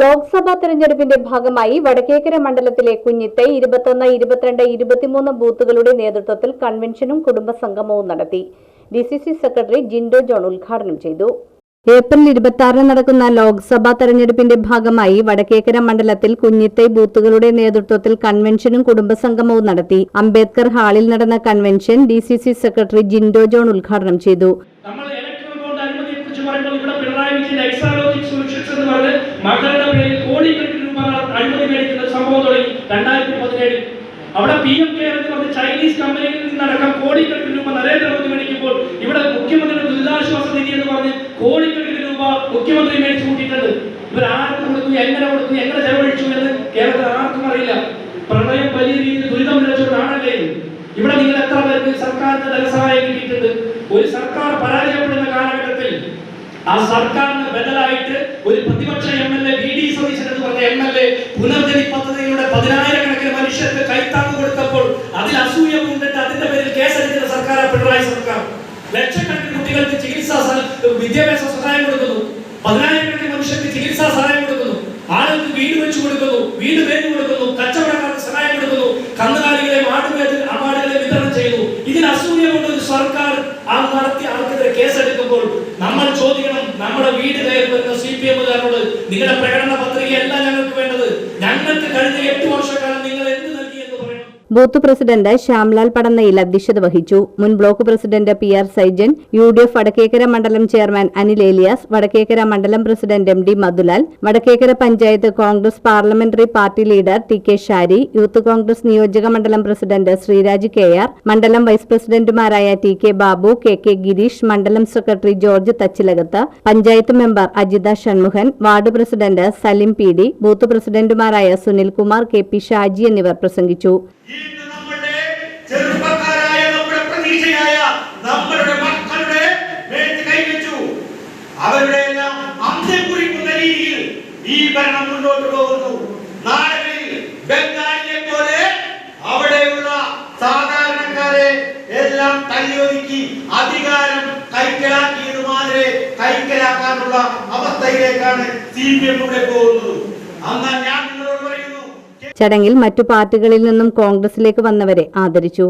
ലോക്സഭാ തെരഞ്ഞെടുപ്പിന്റെ ഭാഗമായി വടക്കേക്കര മണ്ഡലത്തിലെ കുഞ്ഞിത്തെ ഇരുപത്തൊന്ന് ഇരുപത്തിരണ്ട് ഇരുപത്തിമൂന്ന് ബൂത്തുകളുടെ നേതൃത്വത്തിൽ കൺവെൻഷനും കുടുംബസംഗമവും നടത്തി. D C C secretary Jindo John ഉദ്ഘാടനം ചെയ്തു. ഏപ്രിൽ ഇരുപത്തി ആറിന് നടക്കുന്ന ലോക്സഭാ തെരഞ്ഞെടുപ്പിന്റെ ഭാഗമായി വടക്കേക്കര മണ്ഡലത്തിൽ കുഞ്ഞിത്തൈ ബൂത്തുകളുടെ നേതൃത്വത്തിൽ കൺവെൻഷനും കുടുംബസംഗമവും നടത്തി. അംബേദ്കർ ഹാളിൽ നടന്ന convention D C C secretary Jindo John ഉദ്ഘാടനം ചെയ്തു. എന്ന് പറഞ്ഞ് മകളുടെ പേരിൽ കോടിക്കണക്കിന് രൂപ അഴിമതി മേടിക്കുന്ന സംഭവം തുടങ്ങി രണ്ടായിരത്തി പതിനേഴിൽ അവിടെ പി എം കെയർ എന്ന് പറഞ്ഞ ചൈനീസ് കമ്പനിയിൽ നിന്നടക്കം കോടിക്കണക്കിന് രൂപ നരേന്ദ്രമോദി മേടിക്കുമ്പോൾ ഇവിടെ മുഖ്യമന്ത്രിയുടെ ദുരിതാശ്വാസ നിധി എന്ന് പറഞ്ഞ് കോടിക്കണക്കിന് രൂപ മുഖ്യമന്ത്രി മേടിച്ചു കൂട്ടിയിട്ടുണ്ട്. ഇവർ ആർക്ക് കൊടുത്തു എങ്ങനെ കൊടുത്തു എങ്ങനെ ചെലവഴിച്ചു എന്ന് കേരളത്തിൽ ആർക്കും അറിയില്ല. പ്രളയം വലിയ രീതിയിൽ ദുരിതം വിതച്ചൊരു ഇവിടെ നിങ്ങൾ എത്ര പേർക്ക് സർക്കാരിന്റെ ധനസഹായം കിട്ടിയിട്ടുണ്ട്? ഒരു സർക്കാർ പരാജയപ്പെടുന്ന കാലഘട്ടത്തിൽ ആ സർക്കാരിന് ബദലായിട്ട് ഒരു പ്രതിപക്ഷ M L A V D Satheesan എന്ന് പറഞ്ഞ എം എൽ എ പുനർജനി പദ്ധതിയിലൂടെ പതിനായിരക്കണക്കിന് മനുഷ്യർക്ക് കൈത്താങ്ങ് കൊടുത്തപ്പോൾ അതിൽ അസൂയ കൊണ്ടിട്ട് അതിന്റെ പേരിൽ കേസെടുക്കുന്ന സർക്കാർ പിണറായി സർക്കാർ. ലക്ഷക്കണക്കിന് കുട്ടികൾക്ക് ചികിത്സാ വിദ്യാഭ്യാസ സഹായം കൊടുക്കുന്നു. പതിനായിരക്കണക്കിന് മനുഷ്യർക്ക് ചികിത്സാ സഹായം കൊടുക്കുന്നു. ആളുകൾക്ക് വീട് വെച്ചു കൊടുക്കുന്നു. വീട് പേര് കൊടുക്കുന്നു. ഇതിൽ അസൂയ കൊണ്ട് ഒരു സർക്കാർ ആ നടത്തിയ ആൾക്കെതിരെ കേസെടുക്കുമ്പോൾ നമ്മൾ ചോദിക്കണം നമ്മുടെ വീട് കയറി വരുന്ന സി പി എമ്മുകാരോട് നിങ്ങളുടെ പ്രകടന പത്രികയല്ല ഞങ്ങൾക്ക് വേണ്ടത്. ഞങ്ങൾക്ക് കഴിഞ്ഞ എട്ട് വർഷക്കാലം നിങ്ങൾ എന്ത് നൽകി എന്ന് പറയണം ബൂത്ത് പ്രസിഡന്റ് ശ്യാംലാൽ പടന്നയിൽ അധ്യക്ഷത വഹിച്ചു. മുൻ block president P R Saijan U D F Vadakkekara മണ്ഡലം ചെയർമാൻ അനിൽ ഏലിയാസ് വടക്കേക്കര മണ്ഡലം president M D Madhulal Vadakkekara panchayat Congress parliamentary party leader T K Shari youth Congress നിയോജക മണ്ഡലം പ്രസിഡന്റ് ശ്രീരാജ് കെ ആർ മണ്ഡലം വൈസ് പ്രസിഡന്റുമാരായ T K Babu K K Gireesh മണ്ഡലം secretary George Thachilakath panchayat member Ajitha Shanmughan ward president Salim P D booth പ്രസിഡന്റുമാരായ Sunilkumar K P Shaji എന്നിവർ പ്രസംഗിച്ചു. ഭരണം മുന്നോട്ട് പോകുന്നു. നാടുകളിൽ പോലെ അവിടെയുള്ള സാധാരണക്കാരെ എല്ലാം തല്ലിയൊതുക്കി അധികാരം കൈക്കലാക്കിയതുമാതിരെ കൈക്കലാക്കാനുള്ള അവസ്ഥയിലേക്കാണ് സി പി എം ഇവിടെ പോകുന്നത്. എന്നാൽ ഞാൻ നിങ്ങളോട് പറയുന്നു ചടങ്ങിൽ മറ്റു പാർട്ടികളിൽ നിന്നും കോൺഗ്രസിലേക്ക് വന്നവരെ ആദരിച്ചു.